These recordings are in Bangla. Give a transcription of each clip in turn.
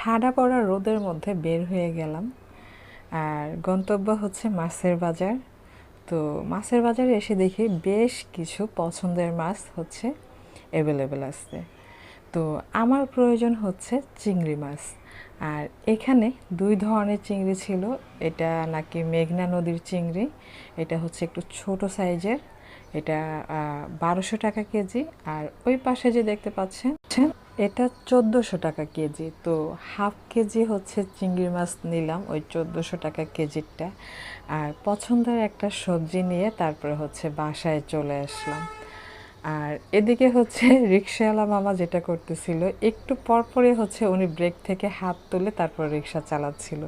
ঠাডা পড়া রোদের মধ্যে বের হয়ে গেলাম। আর গন্তব্য হচ্ছে মাছের বাজার। তো মাছের বাজারে এসে দেখি বেশ কিছু পছন্দের মাছ হচ্ছে অ্যাভেলেবেল আছে। তো আমার প্রয়োজন হচ্ছে চিংড়ি মাছ। আর এখানে দুই ধরনের চিংড়ি ছিল, এটা নাকি মেঘনা নদীর চিংড়ি, এটা হচ্ছে একটু ছোট সাইজের, এটা বারোশো টাকা কেজি, আর ওই পাশে যে দেখতে পাচ্ছেন, এটা চোদ্দোশো টাকা কেজি। তো হাফ কেজি হচ্ছে চিংড়ি মাছ নিলাম ওই চোদ্দোশো টাকা কেজিরটা। আর পছন্দের একটা সবজি নিয়ে তারপরে হচ্ছে বাসায় চলে আসলাম। আর এদিকে হচ্ছে রিক্সাওয়ালা মামা যেটা করতেছিল, একটু পরপরই হচ্ছে উনি ব্রেক থেকে হাত তুলে তারপর রিক্সা চালাচ্ছিল।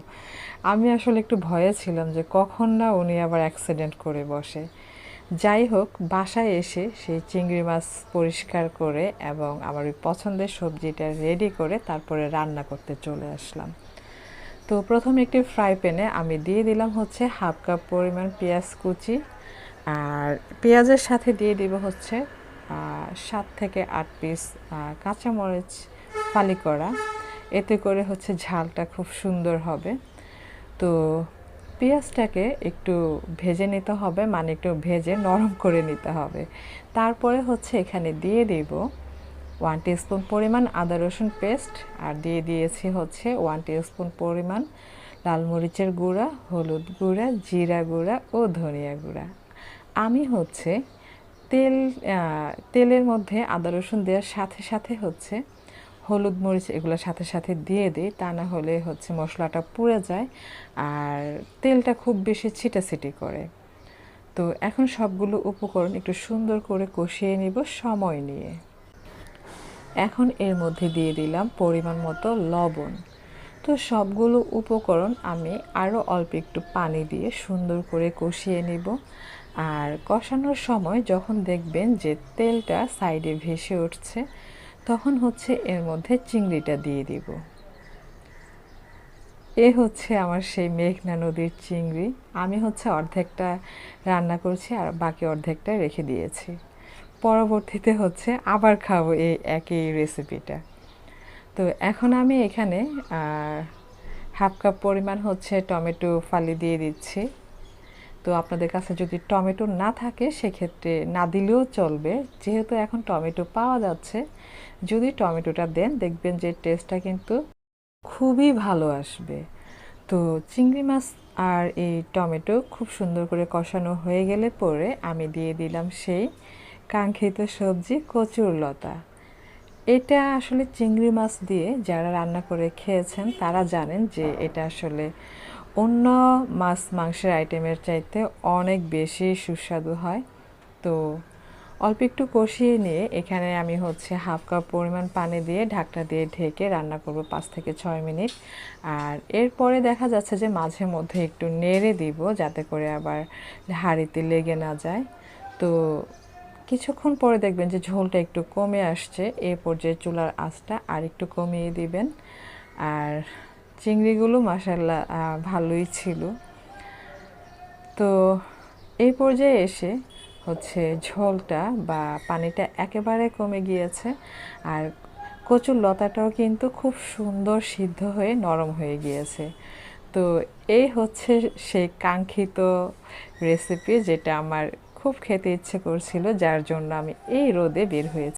আমি আসলে একটু ভয়ে ছিলাম যে কখন না উনি আবার অ্যাক্সিডেন্ট করে বসে। যাই হোক, বাসায় এসে সেই চিংড়ি মাছ পরিষ্কার করে এবং আমার ওই পছন্দের সবজিটা রেডি করে তারপরে রান্না করতে চলে আসলাম। তো প্রথমে একটি ফ্রাই প্যানে আমি দিয়ে দিলাম হচ্ছে হাফ কাপ পরিমাণ পেঁয়াজ কুচি, আর পেঁয়াজের সাথে দিয়ে দিব হচ্ছে সাত থেকে আট পিস কাঁচামরিচ ফালি করা। এতে করে হচ্ছে ঝালটা খুব সুন্দর হবে। তো পেঁয়াজটাকে একটু ভেজে নিতে হবে মানে একটু ভেজে নরম করে নিতে হবে। তারপরে হচ্ছে এখানে দিয়ে দিব ওয়ান স্পুন পরিমাণ আদা রসুন পেস্ট, আর দিয়ে দিয়েছি হচ্ছে ওয়ান স্পুন পরিমাণ লাল মরিচের গুঁড়া, হলুদ গুঁড়া, জিরা গুঁড়া ও ধনিয়া গুঁড়া। আমি হচ্ছে তেল তেলের মধ্যে আদা, রসুন দেওয়ার সাথে সাথে হচ্ছে হলুদ মরিচ এগুলো সাথে সাথে দিয়ে দিই। তা না হলে হচ্ছে মশলাটা পুড়ে যায় আর তেলটা খুব বেশি ছিটাছিটি করে। তো এখন সবগুলো উপকরণ একটু সুন্দর করে কষিয়ে নিব সময় নিয়ে। এখন এর মধ্যে দিয়ে দিলাম পরিমাণ মতো লবণ। তো সবগুলো উপকরণ আমি আরও অল্প একটু পানি দিয়ে সুন্দর করে কষিয়ে নিব। আর কষানোর সময় যখন দেখবেন যে তেলটা সাইডে ভেসে উঠছে, তখন হচ্ছে এর মধ্যে চিংড়িটা দিয়ে দিব। এ হচ্ছে আমার সেই মেঘনা নদীর চিংড়ি। আমি হচ্ছে অর্ধেকটা রান্না করছি আর বাকি অর্ধেকটা রেখে দিয়েছি। পরবর্তীতে হচ্ছে আবার খাব এই একই রেসিপিটা তো এখন আমি এখানে হাফ কাপ পরিমাণ হচ্ছে টমেটো ফালি দিয়ে দিচ্ছি। তো আপনাদের কাছে যদি টমেটো না থাকে, সেক্ষেত্রে না দিলেও চলবে। যেহেতু এখন টমেটো পাওয়া যাচ্ছে, যদি টমেটোটা দেন, দেখবেন যে টেস্টটা কিন্তু খুবই ভালো আসবে। তো চিংড়ি মাছ আর এই টমেটো খুব সুন্দর করে কষানো হয়ে গেলে পরে আমি দিয়ে দিলাম সেই কাঙ্ক্ষিত সবজি কচুর লতা। এটা আসলে চিংড়ি মাছ দিয়ে যারা রান্না করে খেয়েছেন, তারা জানেন যে এটা আসলে অন্য মাছ মাংসের আইটেমের চাইতে অনেক বেশি সুস্বাদু হয়। তো অল্প একটু কষিয়ে নিয়ে এখানে আমি হচ্ছে হাফ কাপ পরিমাণ পানি দিয়ে ঢাকটা দিয়ে ঢেকে রান্না করব পাঁচ থেকে ছয় মিনিট। আর এরপরে দেখা যাচ্ছে যে মাঝে মধ্যে একটু নেড়ে দিব যাতে করে আবার হাঁড়িতে লেগে না যায়। তো কিছুক্ষণ পরে দেখবেন যে ঝোলটা একটু কমে আসছে। এ পর্যায়ে চুলার আঁচটা আর একটু কমিয়ে দিবেন। আর চিংড়িগুলো মাসাল্লাহ ভালোই ছিল। তো এই পর্যায়ে এসে হচ্ছে ঝোলটা বা পানিটা একেবারে কমে গিয়েছে। আর কচুর লতাটাও কিন্তু খুব সুন্দর সিদ্ধ হয়ে নরম হয়ে গিয়েছে। তো এই হচ্ছে সেই কাঙ্ক্ষিত রেসিপি যেটা আমার খুব খেতে ইচ্ছে করছিল যার জন্য আমি এই রোদে বের হয়েছি।